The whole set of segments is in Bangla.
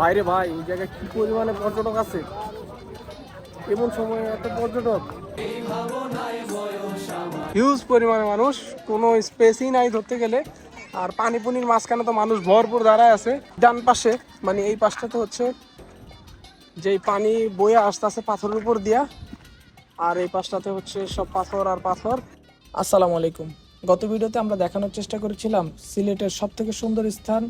বাইরে ভাই, এই জায়গায় কি পরিমাণে পর্যটক আছে? এমন সময় এত পর্যটক। হিউজ পরিমাণে মানুষ, কোনো স্পেসই নাই ধরতে গেলে। আর পানি পুনির মাঝখানে তো মানুষ ভরপুর দাঁড়ায় আছে। ডান পাশে মানে এই পাশটাতে হচ্ছে যেই পানি বয়ে আসতে আসতে পাথরের উপর দিয়া। আর এই পাশটাতে হচ্ছে সব পাথর আর পাথর। আসসালামু আলাইকুম। গত ভিডিওতে আমরা দেখানোর চেষ্টা করেছিলাম সিলেটের সব থেকে সুন্দর স্থান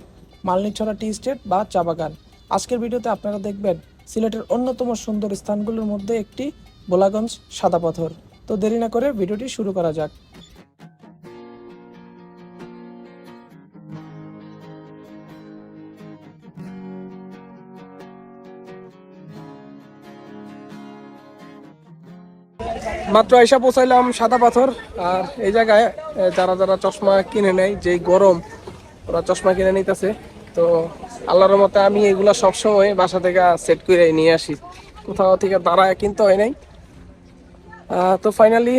মালনীছড়া টি স্টেট বা চা বাগান। আজকের ভিডিওতে আপনারা দেখবেন সিলেটের অন্যতম সুন্দর স্থানগুলোর মধ্যে একটি বোলাগঞ্জ সাদা পাথর। তো দেরি না করে ভিডিওটি শুরু করা যাক। মাত্র আইসা পৌঁছাইলাম সাদা পাথর, আর এই জায়গায় যারা যারা চশমা কিনে নেয়, যেই গরম, ওরা চশমা কিনে নিতেছে। তো আল্লাহর মতে আমি এগুলা সবসময় বাসা থেকে সেট করে নিয়ে আসি। কোথাও থেকে দাঁড়ায় কিনতে হয় নাই। তো ফাইনালি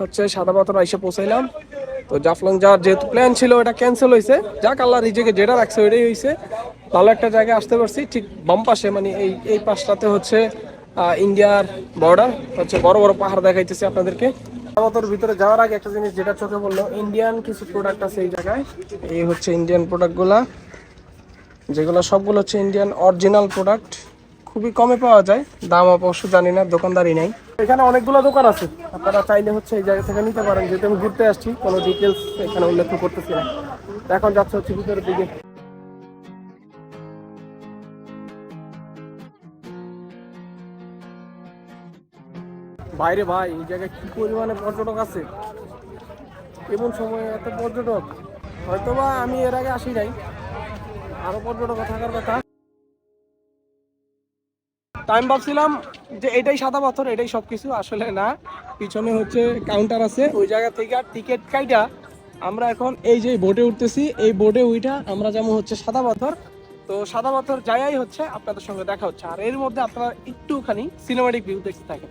হচ্ছে সাদা পাথর আইসা পৌঁছাইলাম। তো জাফলং যাওয়ার যেহেতু প্ল্যান ছিল ওটা ক্যান্সেল হয়েছে যাক, আল্লাহ রিজেকে যেটা রাখছে ওইটাই হয়েছে ভালো একটা জায়গায় আসতে পারছি। ঠিক বাম পাশে মানে এই এই পাশটাতে হচ্ছে ইন্ডিয়ার বর্ডার হচ্ছে বড় বড় পাহাড় দেখাইতেছি আপনাদেরকে। সাদাপাথর ভিতরে যাওয়ার আগে একটা জিনিস যেটা চোখে বলল ইন্ডিয়ান কিছু প্রোডাক্ট আছে এই জায়গায়। এই হচ্ছে ইন্ডিয়ান প্রোডাক্টগুলা যেগুলো সবগুলো হচ্ছে ইন্ডিয়ান অরিজিনাল প্রোডাক্ট খুবই কমে পাওয়া যায়, দাম অবশ্য জানি না, দোকানদারই নেই। এখানে অনেকগুলো দোকান আছে, আপনারা চাইলে হচ্ছে এই জায়গা থেকে নিতে পারেন, যেহেতু আমি ঘুরতে আসছি, কোনো ডিটেলস এখানে উল্লেখ করতেছি না। এখন যাচ্ছে হচ্ছে ভিতরের দিকে। বাইরে ভাই, এই জায়গায় কি পরিমাণে পর্যটক আছে? এমন সময় এত পর্যটক। হয়তোবা আমি এর আগে আসি নাই আরও পর্যটক থাকার কথা টাইম ভাবছিলাম যে এটাই সাদা পাথর, এটাই সবকিছু। আসলে না, পিছনে হচ্ছে কাউন্টার আছে। ওই জায়গা থেকে আর টিকিট কাইটা আমরা এখন এই যে বোটে উঠতেছি, এই বোটে উইটা আমরা যেমন হচ্ছে সাদা পাথর। তো সাদা পাথর যাই হচ্ছে, আপনাদের সঙ্গে দেখা হচ্ছে। আর এর মধ্যে আপনারা একটুখানি সিনেমাটিক ভিউ দেখতে থাকেন।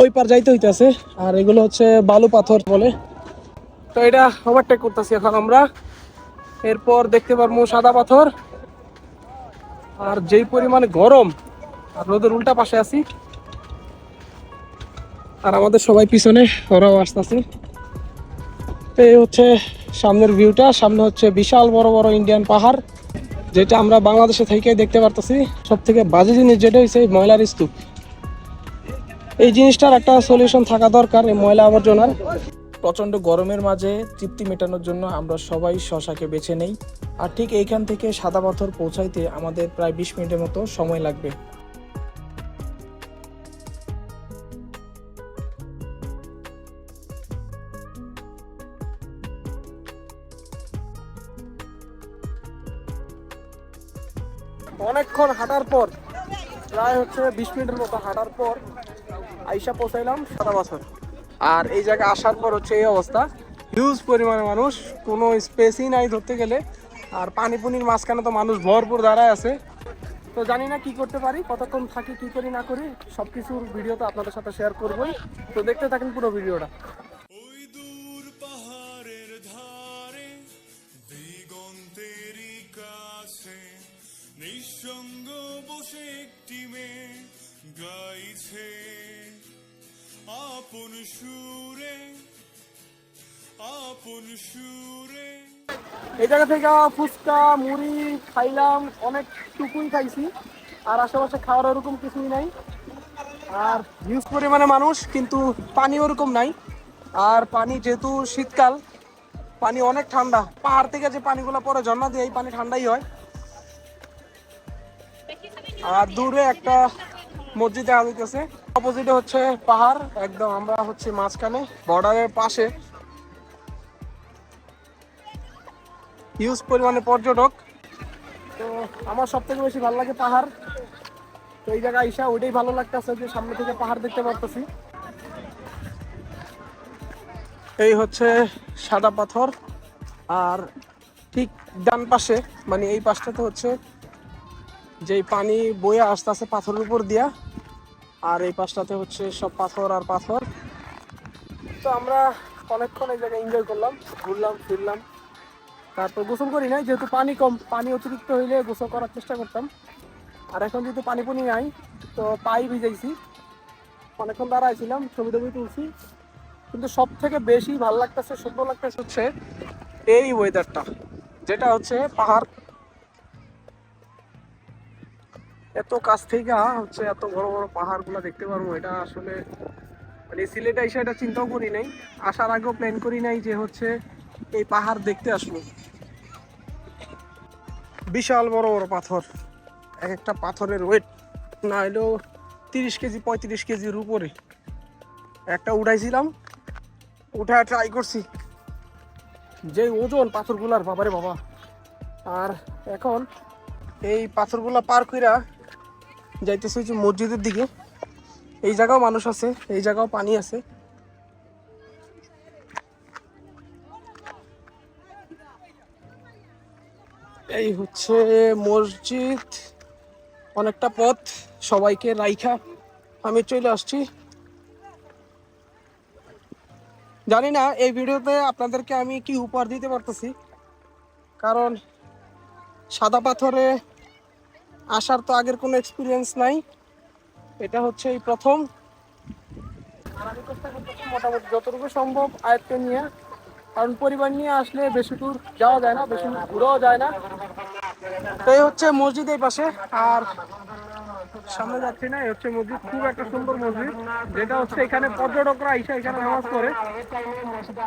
ওই পার যাইতে হইতেছে, আর এগুলো হচ্ছে বালু পাথর বলে। তো এটা ওভারটেক করতেছি এখন আমরা। এরপর দেখতে পারব সাদা পাথর। আর যেই পরিমাণে গরম, আর রোদের উল্টা পাশে আছি। আর আমাদের সবাই পিছনে, ওরাও আসতেছে। তো এই হচ্ছে সামনের ভিউটা সামনে হচ্ছে বিশাল বড় বড় ইন্ডিয়ান পাহাড়, যেটা আমরা বাংলাদেশে থেকে দেখতে পারতেছি। সব থেকে বাজে জিনিস যেটা হচ্ছে ময়লার স্তূপ। এই জিনিসটার একটা সলিউশন থাকা দরকার এই ময়লা আবর্জনার। প্রচণ্ড গরমের মাঝে তৃপ্তি মেটানোর জন্য আমরা সবাই শশাকে বেছে নেই। আর ঠিক এইখান থেকে সাদা পাথর পৌঁছাইতে আমাদের প্রায় বিশ মিনিটের মতো সময় লাগবে। অনেকক্ষণ হাঁটার পর, প্রায় হচ্ছে বিশ মিনিটের মতো হাঁটার পর আইসা পৌঁছাইলাম সারা বছর। আর এই জায়গায় আসার পর হচ্ছে এই অবস্থা। হিউজ পরিমাণে মানুষ, কোনো স্পেসই নাই ধরতে গেলে। আর পানি পুনির মাঝখানে তো মানুষ ভরপুর দাঁড়ায় আছে। তো জানি না কি করতে পারি, কতক্ষণ থাকি, কি করি, না করি সব কিছুর ভিডিও তো আপনাদের সাথে শেয়ার করবোই। তো দেখতে থাকেন পুরো ভিডিওটা নিঃসঙ্গ বসে একটি মেয়ে গাইছে। আপন সুরে আপন সুরে। এই জায়গা থেকে ফুচকা, মুড়ি খাইলাম, অনেক টুকুই খাইছি। আর আশেপাশে খাওয়ার ওরকম কিছুই নাই। আর হিউজ পরিমাণে মানুষ, কিন্তু পানি ওরকম নাই। আর পানি যেহেতু শীতকাল, পানি অনেক ঠান্ডা। পাহাড় থেকে যে পানিগুলো পরে ঝর্ণা দিয়ে এই পানি ঠান্ডাই হয়। আর দূরে একটা মসজিদ দেখা যাইতেছে অপোজিটে হচ্ছে পাহাড়, একদম আমরা হচ্ছে মাঝখানে বর্ডারের পাশে। হিউজ পরিমাণে পর্যটক। তো আমার সব থেকে বেশি ভালো লাগে পাহাড়। তো এই জায়গায় আইসা ওইটাই ভালো লাগতেছে যে সামনে থেকে পাহাড় দেখতে পারতেছি। এই হচ্ছে সাদা পাথর। আর ঠিক ডান পাশে মানে এই পাশটাতে হচ্ছে যেই পানি বয়ে আসতেছে পাথরের উপর দিয়া আর এই পাশটাতে হচ্ছে সব পাথর আর পাথর। তো আমরা অনেকক্ষণ এই জায়গায় এনজয় করলাম, ঘুরলাম, ফিরলাম। তারপর গোসল করি নাই, যেহেতু পানি কম, পানি অতিরিক্ত হইলে গোসল করার চেষ্টা করতাম। আর এখন যেহেতু পানি পুনি নাই, তো পাই ভিজাইছি। অনেকক্ষণ দাঁড়াইছিলাম ছবি টবি তুলছি। কিন্তু সব থেকে বেশি ভালো লাগতেছে, সুন্দর লাগতেছে হচ্ছে এই ওয়েদারটা যেটা হচ্ছে পাহাড়। এত কাছ থেকে হচ্ছে এত বড় বড় পাহাড়গুলো দেখতে পারব, এটা আসলে মানে সিলেটে এসে এটা চিন্তাও করি নাই। আসার আগেও প্ল্যান করি নাই যে হচ্ছে এই পাহাড় দেখতে আসব। বিশাল বড় বড় পাথর, এক একটা পাথরের ওয়েট না হলেও তিরিশ কেজি, পঁয়ত্রিশ কেজির উপরে। একটা উঠাইছিলাম, উঠা ট্রাই করছি, যে ওজন পাথরগুলার, বাবারে বাবা। আর এখন এই পাথরগুলা পার কইরা যাইতেছে হচ্ছে মসজিদের দিকে। এই জায়গাও মানুষ আছে, এই জায়গাও পানি আছে। এই হচ্ছে মসজিদ। অনেকটা পথ, সবাইকে রাইখা। আমি চলে আসছি। জানি না, এই ভিডিওতে আপনাদেরকে আমি কি উপহার দিতে পারতেছি। কারণ সাদা পাথরে আসার তো আগের কোনো এক্সপিরিয়েন্স নাই। এটা হচ্ছে এই প্রথম। মোটামুটি যতটুকু সম্ভব আয়ত্তে নিয়ে, কারণ পরিবার নিয়ে আসলে বেশি দূর যাওয়া যায় না, বেশি দূর ঘুরেও যায় না। তো এই হচ্ছে মসজিদ এই পাশে, আর সামনে যাচ্ছি না, এই হচ্ছে মসজিদ। খুব একটা সুন্দর মসজিদ, যেটা হচ্ছে এখানে পর্যটকরা এসে এখানে নামাজ পড়ে।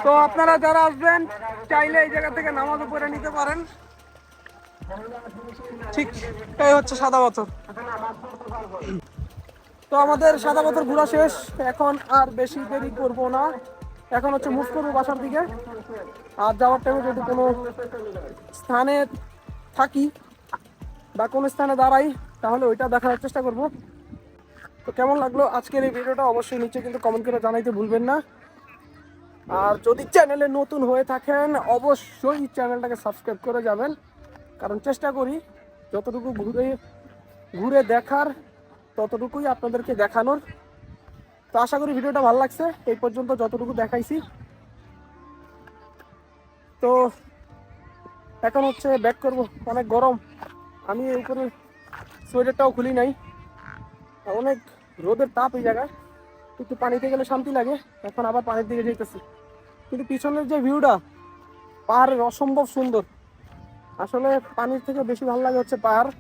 তো আপনারা যারা আসবেন, চাইলে এই জায়গা থেকে নামাজও পড়ে নিতে পারেন। ঠিক, এই হচ্ছে সাদা পাথর। তো আমাদের সাদা পাথর ঘোরা শেষ। এখন আর বেশি দেরি করব না। এখন হচ্ছে মুভ করব বাসার দিকে। আর যাওয়ার টাইমে যদি কোনো স্থানে থাকি বা কোনো স্থানে দাঁড়াই, তাহলে ওইটা দেখার চেষ্টা করব। তো কেমন লাগল আজকের এই ভিডিওটা? অবশ্যই নিচে কিন্তু কমেন্ট করে জানাইতে ভুলবেন না। আর যদি চ্যানেলে নতুন হয়ে থাকেন, অবশ্যই চ্যানেলটাকে সাবস্ক্রাইব করে যাবেন। কারণ চেষ্টা করি যতটুকু ঘুরে ঘুরে দেখার, ততটুকুই আপনাদেরকে দেখানোর। তো আশা করি ভিডিওটা ভালো লাগছে। এই পর্যন্ত যতটুকু দেখাইছি। তো এখন হচ্ছে ব্যাক করব। অনেক গরম। আমি এই করে সোয়েটারটাও খুলি নাই। অনেক রোদের তাপ এই জায়গায়। একটু পানিতে গেলে শান্তি লাগে। এখন আবার পানির দিকে যেতেছি কিন্তু পিছনের যে ভিউটা পাহাড়ের অসম্ভব সুন্দর। আসলে পানির থেকে বেশি ভালো লাগে হচ্ছে পাহাড়।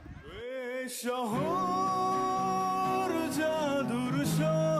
শহর শহর